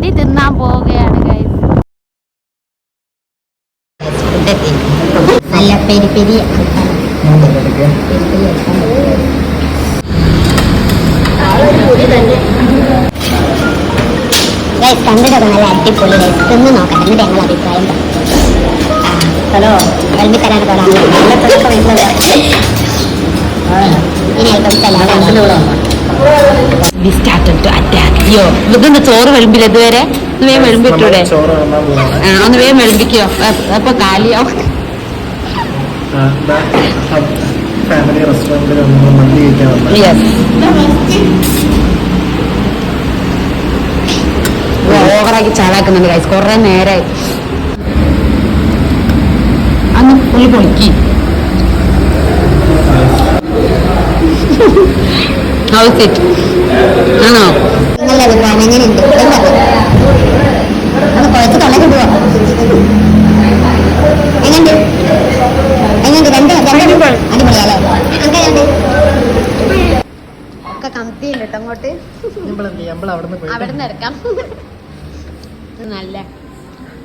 ബിരിയാണി തിന്നാൻ പോവുകയാണ് ഗൈസ് നല്ല പെരി പെരി കണ്ടിട്ടൊക്കെ നല്ല അടിപൊളി ഗൈസ് തിന്ന് നോക്കാം എന്നിട്ട് ഞങ്ങൾ അഭിപ്രായം ഹലോ വിളമ്പി തരാൻ പോരാ ഇനി ഐറ്റംസ് എല്ലാം വി സ്റ്റാർട്ടഡ് ടു അറ്റാക്ക് യോ ഇതൊന്ന് ചോറ് വിളമ്പില്ല ഇതുവരെ? ഒന്ന് വേഗം വിളമ്പിട്ടൂടെ? ഒന്ന് വേഗം വിളമ്പിക്കോ. അപ്പൊ കാലിയോ? ഫാമിലി റെസ്റ്റോറന്റിൽ നമ്മൾ മന്തി കഴിക്കാൻ ഓവറാക്കി ചാളാക്കുന്നുണ്ട് ഗൈസ് കുറെ നേരായി. അന്ന് പുള്ളി പൊളിക്കി. ഹൗസ് ഇറ്റ് ആണോ നല്ല അഭിപ്രായം. എങ്ങനെയുണ്ട്? കുഴച്ച് തൊള്ളക്കിടുവോ എങ്ങനെയുണ്ട്? എങ്ങനെയുണ്ട്? രണ്ട് രണ്ട് അടിപൊളിയല്ലേ അങ്ങനെയുണ്ട്. ഒക്കെ കമ്പി ഉണ്ട് കേട്ടോ അങ്ങോട്ട്. നമ്മൾ എന്ത് ചെയ്യും? നമ്മൾ അവിടെ നിന്ന് അവിടെ ഇറക്കാം ഇത് നല്ല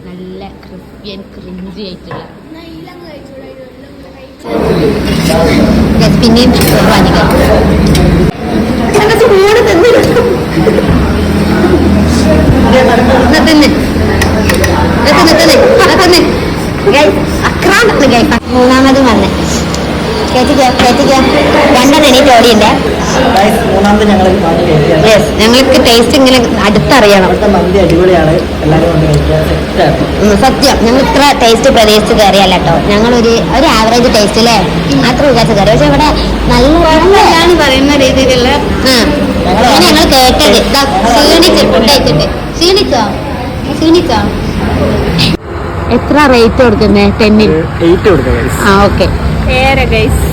നല്ല ക്രിസ്പിയൻ ക്രിഞ്ചി ആയിട്ടുള്ള. പിന്നെയും വാങ്ങിക്കാം എന്നാ തിന്ന്. മൂന്നാമത് വന്ന്. കേട്ടിക്കോ കേട്ടിക്കോ രണ്ടെണ്ണം എണീറ്റ് ഓടിയുണ്ട് യെസ് ഞങ്ങൾക്ക് ടേസ്റ്റ് ഇങ്ങനെ അടുത്തറിയണം. സത്യം. ഞങ്ങൾ ഇത്ര ടേസ്റ്റ് പ്രതീക്ഷിച്ച് കയറിയല്ല കേട്ടോ. ഞങ്ങളൊരു ഒരു ആവറേജ് ടേസ്റ്റ് അല്ലേ അത്ര വിചാരിച്ച് കയറി പക്ഷെ ഇവിടെ നല്ല പറയുന്ന രീതിയിലുള്ള അങ്ങനെ ഞങ്ങൾ കേട്ടത്. ദാ ക്ഷീണിച്ച് ക്ഷീണിച്ചോ ക്ഷീണിച്ചോ എത്ര റേറ്റ് കൊടുക്കുന്നേ? ടെന്നിൽ. ആ ഓക്കെ ഏറെ ഗൈസ്